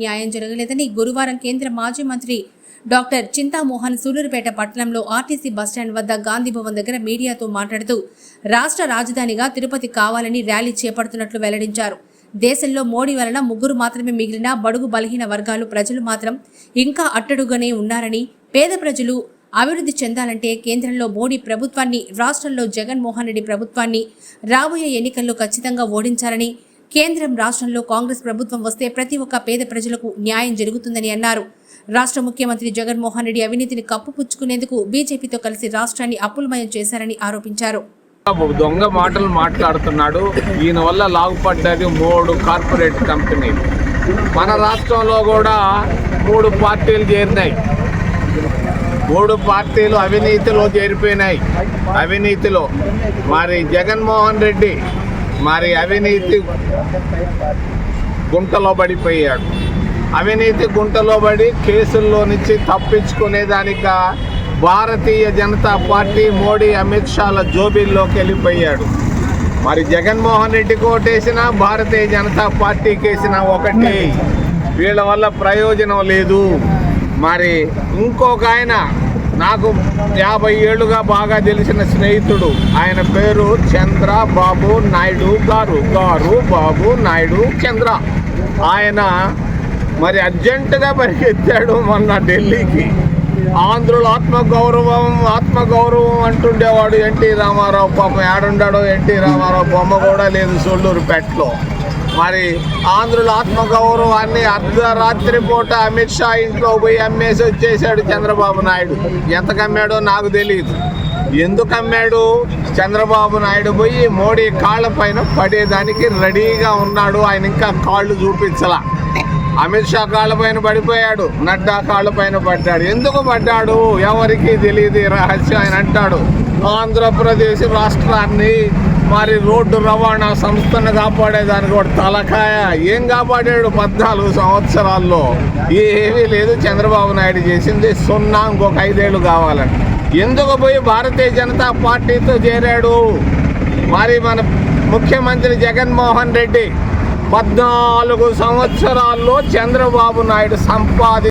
న్యాయం జరగలేదని గురువారం కేంద్ర మాజీ మంత్రి డాక్టర్ చింతామోహన్ సూలూరుపేట పట్టణంలో ఆర్టీసీ బస్టాండ్ వద్ద గాంధీ భవన్ దగ్గర మీడియాతో మాట్లాడుతూ రాష్ట్ర రాజధానిగా తిరుపతి కావాలని ర్యాలీ చేపడుతున్నట్లు వెల్లడించారు. దేశంలో మోడీ వలన ముగ్గురు మాత్రమే మిగిలిన బడుగు బలహీన వర్గాలు ప్రజలు మాత్రం ఇంకా అట్టడుగానే ఉన్నారని పేద ప్రజలు అభివృద్ధి చెందాలంటే కేంద్రంలో మోడీ ప్రభుత్వాన్ని రాష్ట్రంలో జగన్మోహన్ రెడ్డి ప్రభుత్వాన్ని రాబోయే ఎన్నికల్లో ఖచ్చితంగా ఓడించాలని కేంద్రం రాష్ట్రంలో కాంగ్రెస్ ప్రభుత్వం వస్తే ప్రతి ఒక్క పేద ప్రజలకు న్యాయం జరుగుతుందని అన్నారు. రాష్ట్ర ముఖ్యమంత్రి జగన్మోహన్ రెడ్డి అవినీతిని కప్పుపుచ్చుకునేందుకు బీజేపీతో కలిసి రాష్ట్రాన్ని అప్పులమయం చేశారని ఆరోపించారు. దొంగ మాటలు మాట్లాడుతున్నాడు. ఈయన వల్ల లాగుపడ్డది మూడు కార్పొరేట్ కంపెనీలు. మన రాష్ట్రంలో కూడా మూడు పార్టీలు చేరినాయి. మూడు పార్టీలు అవినీతిలో చేరిపోయినాయి. అవినీతిలో. మరి జగన్మోహన్ రెడ్డి మరి అవినీతి గుంటలో పడిపోయాడు. అవినీతి గుంటలో పడి కేసుల్లో నుంచి తప్పించుకునేదానిక భారతీయ జనతా పార్టీ మోడీ అమిత్ షాల జోబీల్లోకి వెళ్ళిపోయాడు. మరి జగన్మోహన్ రెడ్డికి ఓటేసినా భారతీయ జనతా పార్టీకి వేసిన ఒకటి. వీళ్ళ వల్ల ప్రయోజనం లేదు. మరి ఇంకొక ఆయన నాకు యాభై ఏళ్ళుగా బాగా తెలిసిన స్నేహితుడు. ఆయన పేరు చంద్ర బాబు నాయుడు గారు. గారు బాబు నాయుడు చంద్ర. ఆయన మరి అర్జెంటుగా పరిగెత్తాడు మొన్న ఢిల్లీకి. ఆంధ్రుల ఆత్మగౌరవం ఆత్మగౌరవం అంటుండేవాడు ఎన్టీ రామారావు పాపం. ఏడుండాడో ఎన్టీ రామారావు బొమ్మ కూడా లేదు సొల్లూరుపేటలో మరి ఆంధ్రుల ఆత్మగౌరవాన్ని అర్ధరాత్రి పూట అమిత్ షా ఇంట్లో పోయి అమ్మేసి వచ్చేసాడు చంద్రబాబు నాయుడు. ఎంత కమ్మాడో నాకు తెలియదు ఎందుకు అమ్మాడు చంద్రబాబు నాయుడు పోయి మోడీ కాళ్ళ పైన పడేదానికి రెడీగా ఉన్నాడు. ఆయన ఇంకా కాళ్ళు చూపించలా. అమిత్ షా కాళ్ళ పైన పడిపోయాడు నడ్డా కాళ్ళ పైన పడ్డాడు. ఎందుకు పడ్డాడు? ఎవరికి తెలియదు రహస్యం ఆయన అంటాడు. ఆంధ్రప్రదేశ్ రాష్ట్రాన్ని మరి రోడ్డు రవాణా సంస్థను కాపాడేదానికి కూడా తలకాయ. ఏం కాపాడాడు పద్నాలుగు సంవత్సరాల్లో? ఏమీ లేదు. చంద్రబాబు నాయుడు చేసింది సున్నా ఇంకొక ఐదేళ్ళు కావాలని. ఎందుకు పోయి భారతీయ జనతా పార్టీతో చేరాడు? మరి మన ముఖ్యమంత్రి జగన్మోహన్ రెడ్డి పద్నాలుగు సంవత్సరాల్లో చంద్రబాబు నాయుడు సంపాది